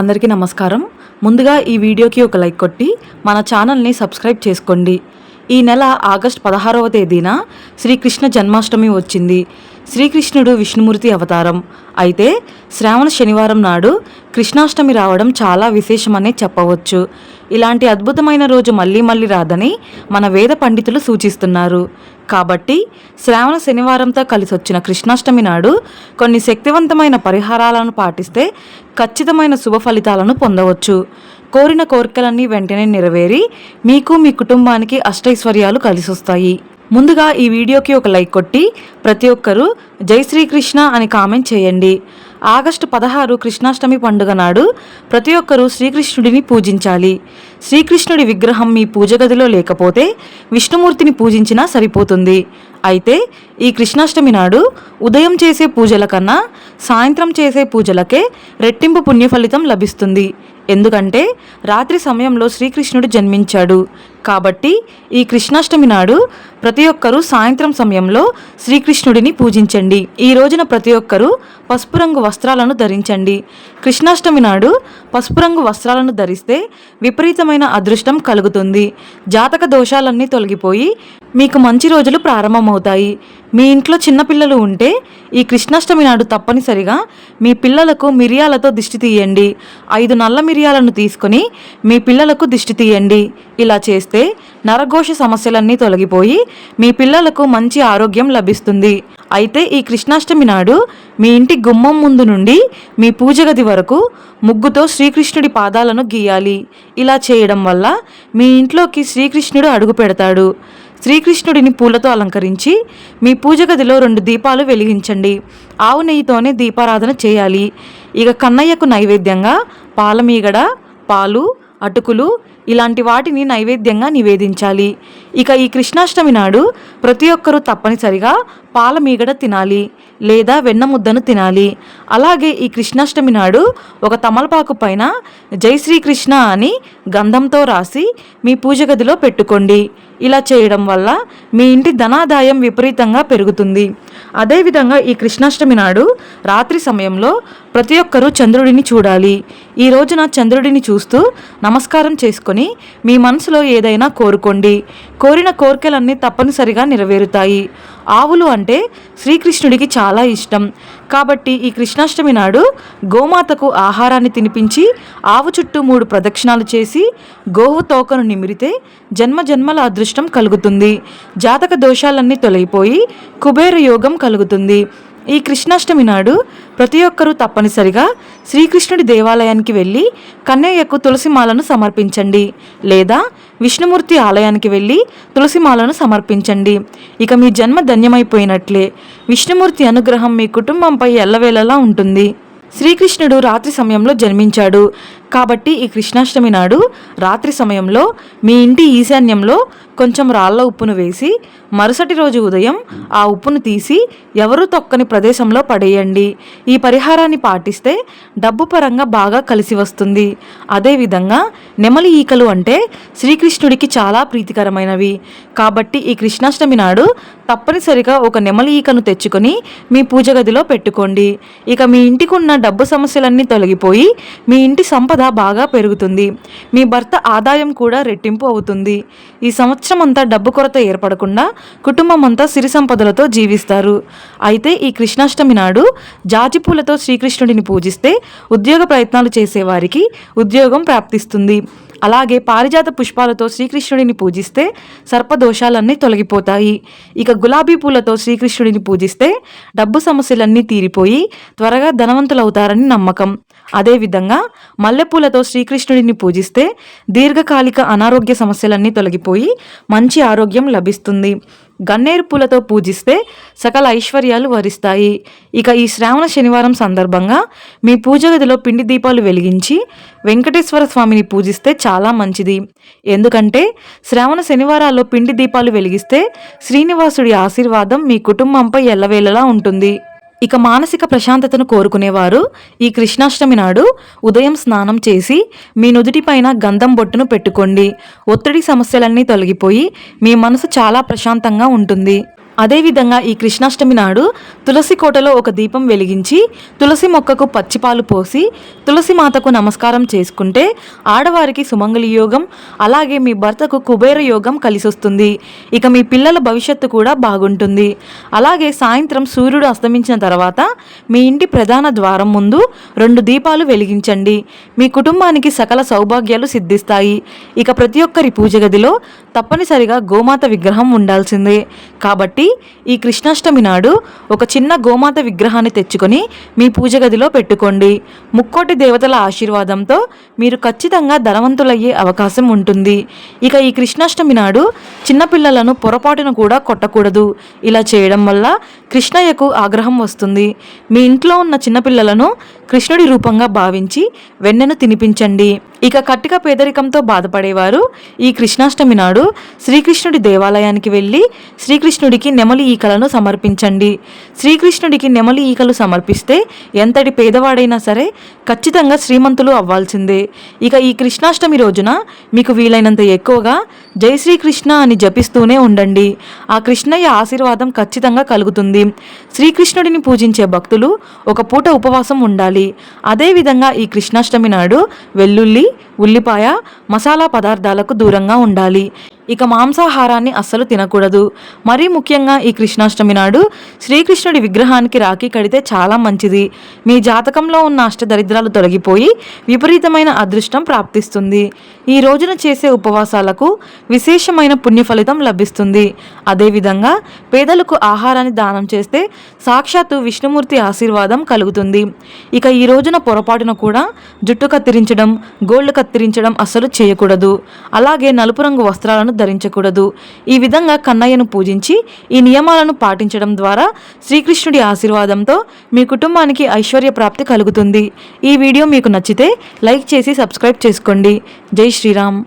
అందరికీ నమస్కారం. ముందుగా ఈ వీడియోకి ఒక లైక్ కొట్టి మన ఛానల్ని సబ్స్క్రైబ్ చేసుకోండి. ఈ నెల ఆగస్ట్ పదహారవ తేదీన శ్రీకృష్ణ జన్మాష్టమి వచ్చింది. శ్రీకృష్ణుడు విష్ణుమూర్తి అవతారం. అయితే శ్రావణ శనివారం నాడు కృష్ణాష్టమి రావడం చాలా విశేషమనే చెప్పవచ్చు. ఇలాంటి అద్భుతమైన రోజు మళ్ళీ మళ్ళీ రాదని మన వేద పండితులు సూచిస్తున్నారు. కాబట్టి శ్రావణ శనివారంతో కలిసి వచ్చిన కృష్ణాష్టమి నాడు కొన్ని శక్తివంతమైన పరిహారాలను పాటిస్తే ఖచ్చితమైన శుభ ఫలితాలను పొందవచ్చు. కోరిన కోరికలన్నీ వెంటనే నెరవేరి మీకు మీ కుటుంబానికి అష్టైశ్వర్యాలు కలిసొస్తాయి. ముందుగా ఈ వీడియోకి ఒక లైక్ కొట్టి ప్రతి ఒక్కరూ జై శ్రీకృష్ణ అని కామెంట్ చేయండి. ఆగస్టు పదహారు కృష్ణాష్టమి పండుగ నాడు ప్రతి ఒక్కరూ శ్రీకృష్ణుడిని పూజించాలి. శ్రీకృష్ణుడి విగ్రహం మీ పూజ గదిలో లేకపోతే విష్ణుమూర్తిని పూజించినా సరిపోతుంది. అయితే ఈ కృష్ణాష్టమి నాడు ఉదయం చేసే పూజల కన్నా సాయంత్రం చేసే పూజలకే రెట్టింపు పుణ్య ఫలితం లభిస్తుంది. ఎందుకంటే రాత్రి సమయంలో శ్రీకృష్ణుడు జన్మించాడు. కాబట్టి ఈ కృష్ణాష్టమి నాడు ప్రతి ఒక్కరూ సాయంత్రం సమయంలో శ్రీకృష్ణుడిని పూజించండి. ఈ రోజున ప్రతి ఒక్కరూ పసుపు రంగు వస్త్రాలను ధరించండి. కృష్ణాష్టమి నాడు పసుపు రంగు వస్త్రాలను ధరిస్తే విపరీతమైన అదృష్టం కలుగుతుంది. జాతక దోషాలన్నీ తొలగిపోయి మీకు మంచి రోజులు ప్రారంభమవుతాయి. మీ ఇంట్లో చిన్నపిల్లలు ఉంటే ఈ కృష్ణాష్టమి నాడు తప్పనిసరిగా మీ పిల్లలకు మిరియాలతో దిష్టి తీయండి. ఐదు నల్ల మిరియాలను తీసుకొని మీ పిల్లలకు దిష్టి తీయండి. ఇలా చేస్తే నరఘోష సమస్యలన్నీ తొలగిపోయి మీ పిల్లలకు మంచి ఆరోగ్యం లభిస్తుంది. అయితే ఈ కృష్ణాష్టమి నాడు మీ ఇంటి గుమ్మం ముందు నుండి మీ పూజ గది వరకు ముగ్గుతో శ్రీకృష్ణుడి పాదాలను గీయాలి. ఇలా చేయడం వల్ల మీ ఇంట్లోకి శ్రీకృష్ణుడు అడుగు పెడతాడు. శ్రీకృష్ణుడిని పూలతో అలంకరించి మీ పూజ గదిలో రెండు దీపాలు వెలిగించండి. ఆవు నెయ్యితోనే దీపారాధన చేయాలి. ఇక కన్నయ్యకు నైవేద్యంగా పాలమీగడ పాలు అటుకులు ఇలాంటి వాటిని నైవేద్యంగా నివేదించాలి. ఇక ఈ కృష్ణాష్టమి నాడు ప్రతి ఒక్కరూ తప్పనిసరిగా పాల మీగడ తినాలి లేదా వెన్న ముద్దను తినాలి. అలాగే ఈ కృష్ణాష్టమి నాడు ఒక తమలపాకు పైన జై శ్రీకృష్ణ అని గంధంతో రాసి మీ పూజ గదిలో పెట్టుకోండి. ఇలా చేయడం వల్ల మీ ఇంటి ధనాదాయం విపరీతంగా పెరుగుతుంది. అదేవిధంగా ఈ కృష్ణాష్టమి నాడు రాత్రి సమయంలో ప్రతి ఒక్కరూ చంద్రుడిని చూడాలి. ఈ రోజున చంద్రుడిని చూస్తూ నమస్కారం చేసుకొని మీ మనసులో ఏదైనా కోరుకోండి. కోరిన కోరికలన్నీ తప్పనిసరిగా నెరవేరుతాయి. ఆవులు అంటే శ్రీకృష్ణుడికి చాలా ఇష్టం. కాబట్టి ఈ కృష్ణాష్టమి నాడు గోమాతకు ఆహారాన్ని తినిపించి ఆవు చుట్టూ మూడు ప్రదక్షిణాలు చేసి గోవు తోకను నిమిరితే జన్మ జన్మల అదృష్టం కలుగుతుంది. జాతక దోషాలన్నీ తొలగిపోయి కుబేర యోగం కలుగుతుంది. ఈ కృష్ణాష్టమి నాడు ప్రతి ఒక్కరూ తప్పనిసరిగా శ్రీకృష్ణుడి దేవాలయానికి వెళ్ళి కన్నయ్యకు తులసిమాలను సమర్పించండి లేదా విష్ణుమూర్తి ఆలయానికి వెళ్ళి తులసిమాలను సమర్పించండి. ఇక మీ జన్మ ధన్యమైపోయినట్లే. విష్ణుమూర్తి అనుగ్రహం మీ కుటుంబంపై ఎల్లవేళలా ఉంటుంది. శ్రీకృష్ణుడు రాత్రి సమయంలో జన్మించాడు. కాబట్టి ఈ కృష్ణాష్టమి నాడు రాత్రి సమయంలో మీ ఇంటి ఈశాన్యంలో కొంచెం రాళ్ళ ఉప్పును వేసి మరుసటి రోజు ఉదయం ఆ ఉప్పును తీసి ఎవరూ తొక్కని ప్రదేశంలో పడేయండి. ఈ పరిహారాన్ని పాటిస్తే డబ్బు పరంగా బాగా కలిసి వస్తుంది. అదేవిధంగా నెమలి ఈకలు అంటే శ్రీకృష్ణుడికి చాలా ప్రీతికరమైనవి. కాబట్టి ఈ కృష్ణాష్టమి నాడు తప్పనిసరిగా ఒక నెమలి ఈకను తెచ్చుకొని మీ పూజ గదిలో పెట్టుకోండి. ఇక మీ ఇంటికి ఉన్న డబ్బు సమస్యలన్నీ తొలగిపోయి మీ ఇంటి సంపద బాగా పెరుగుతుంది. మీ భర్త ఆదాయం కూడా రెట్టింపు అవుతుంది. ఈ సంవత్సరం అంతా డబ్బు కొరత ఏర్పడకుండా కుటుంబం అంతా సిరి సంపదలతో జీవిస్తారు. అయితే ఈ కృష్ణాష్టమి నాడు జాజిపూలతో శ్రీకృష్ణుడిని పూజిస్తే ఉద్యోగ ప్రయత్నాలు చేసేవారికి ఉద్యోగం ప్రాప్తిస్తుంది. అలాగే పారిజాత పుష్పాలతో శ్రీకృష్ణుడిని పూజిస్తే సర్పదోషాలన్నీ తొలగిపోతాయి. ఇక గులాబీ పూలతో శ్రీకృష్ణుడిని పూజిస్తే డబ్బు సమస్యలన్నీ తీరిపోయి త్వరగా ధనవంతులవుతారని నమ్మకం. అదేవిధంగా మల్లెపూలతో శ్రీకృష్ణుడిని పూజిస్తే దీర్ఘకాలిక అనారోగ్య సమస్యలన్నీ తొలగిపోయి మంచి ఆరోగ్యం లభిస్తుంది. గన్నేరు పూలతో పూజిస్తే సకల ఐశ్వర్యాలు వరిస్తాయి. ఇక ఈ శ్రావణ శనివారం సందర్భంగా మీ పూజ గదిలో పిండి దీపాలు వెలిగించి వెంకటేశ్వర స్వామిని పూజిస్తే చాలా మంచిది. ఎందుకంటే శ్రావణ శనివారాల్లో పిండి దీపాలు వెలిగిస్తే శ్రీనివాసుడి ఆశీర్వాదం మీ కుటుంబంపై ఎల్లవేళలా ఉంటుంది. ఇక మానసిక ప్రశాంతతను కోరుకునేవారు ఈ కృష్ణాష్టమి నాడు ఉదయం స్నానం చేసి మీ నుదుటిపైన గంధం బొట్టును పెట్టుకోండి. ఒత్తిడి సమస్యలన్నీ తొలగిపోయి మీ మనసు చాలా ప్రశాంతంగా ఉంటుంది. అదేవిధంగా ఈ కృష్ణాష్టమి నాడు తులసి కోటలో ఒక దీపం వెలిగించి తులసి మొక్కకు పచ్చిపాలు పోసి తులసి మాతకు నమస్కారం చేసుకుంటే ఆడవారికి సుమంగళి యోగం అలాగే మీ భర్తకు కుబేర యోగం కలిసొస్తుంది. ఇక మీ పిల్లల భవిష్యత్తు కూడా బాగుంటుంది. అలాగే సాయంత్రం సూర్యుడు అస్తమించిన తర్వాత మీ ఇంటి ప్రధాన ద్వారం ముందు రెండు దీపాలు వెలిగించండి. మీ కుటుంబానికి సకల సౌభాగ్యాలు సిద్ధిస్తాయి. ఇక ప్రతి ఒక్కరి పూజ గదిలో తప్పనిసరిగా గోమాత విగ్రహం ఉండాల్సిందే. కాబట్టి ఈ కృష్ణాష్టమి నాడు ఒక చిన్న గోమాత విగ్రహాన్ని తెచ్చుకొని మీ పూజ గదిలో పెట్టుకోండి. ముక్కోటి దేవతల ఆశీర్వాదంతో మీరు ఖచ్చితంగా ధనవంతులయ్యే అవకాశం ఉంటుంది. ఇక ఈ కృష్ణాష్టమి నాడు చిన్నపిల్లలను పొరపాటున కూడా కొట్టకూడదు. ఇలా చేయడం వల్ల కృష్ణయ్యకు ఆగ్రహం వస్తుంది. మీ ఇంట్లో ఉన్న చిన్నపిల్లలను కృష్ణుడి రూపంగా భావించి వెన్నెను తినిపించండి. ఇక కట్టిక పేదరికంతో బాధపడేవారు ఈ కృష్ణాష్టమి నాడు శ్రీకృష్ణుడి దేవాలయానికి వెళ్ళి శ్రీకృష్ణుడికి నెమలి ఈకలను సమర్పించండి. శ్రీకృష్ణుడికి నెమలి ఈకలు సమర్పిస్తే ఎంతటి పేదవాడైనా సరే ఖచ్చితంగా శ్రీమంతులు అవ్వాల్సిందే. ఇక ఈ కృష్ణాష్టమి రోజున మీకు వీలైనంత ఎక్కువగా జై శ్రీకృష్ణ అని జపిస్తూనే ఉండండి. ఆ కృష్ణయ్య ఆశీర్వాదం ఖచ్చితంగా కలుగుతుంది. శ్రీకృష్ణుడిని పూజించే భక్తులు ఒక పూట ఉపవాసం ఉండాలి. అదేవిధంగా ఈ కృష్ణాష్టమి నాడు వెల్లుల్లి ఉల్లిపాయ మసాలా పదార్థాలకు దూరంగా ఉండాలి. ఇక మాంసాహారాన్ని అస్సలు తినకూడదు. మరీ ముఖ్యంగా ఈ కృష్ణాష్టమి నాడు శ్రీకృష్ణుడి విగ్రహానికి రాఖీ కడితే చాలా మంచిది. మీ జాతకంలో ఉన్న అష్టదరిద్రాలు తొలగిపోయి విపరీతమైన అదృష్టం ప్రాప్తిస్తుంది. ఈ రోజున చేసే ఉపవాసాలకు విశేషమైన పుణ్య ఫలితం లభిస్తుంది. అదేవిధంగా పేదలకు ఆహారాన్ని దానం చేస్తే సాక్షాత్తు విష్ణుమూర్తి ఆశీర్వాదం కలుగుతుంది. ఇక ఈ రోజున పొరపాటున కూడా జుట్టు కత్తిరించడం గోల్డ్ కత్తిరించడం అస్సలు చేయకూడదు. అలాగే నలుపు రంగు వస్త్రాలను ధరించకూడదు. ఈ విధంగా కన్నయ్యను పూజించి ఈ నియమాలను పాటించడం ద్వారా శ్రీకృష్ణుడి ఆశీర్వాదంతో మీ కుటుంబానికి ఐశ్వర్య ప్రాప్తి కలుగుతుంది. ఈ వీడియో మీకు నచ్చితే లైక్ చేసి సబ్స్క్రైబ్ చేసుకోండి. జై శ్రీరామ్.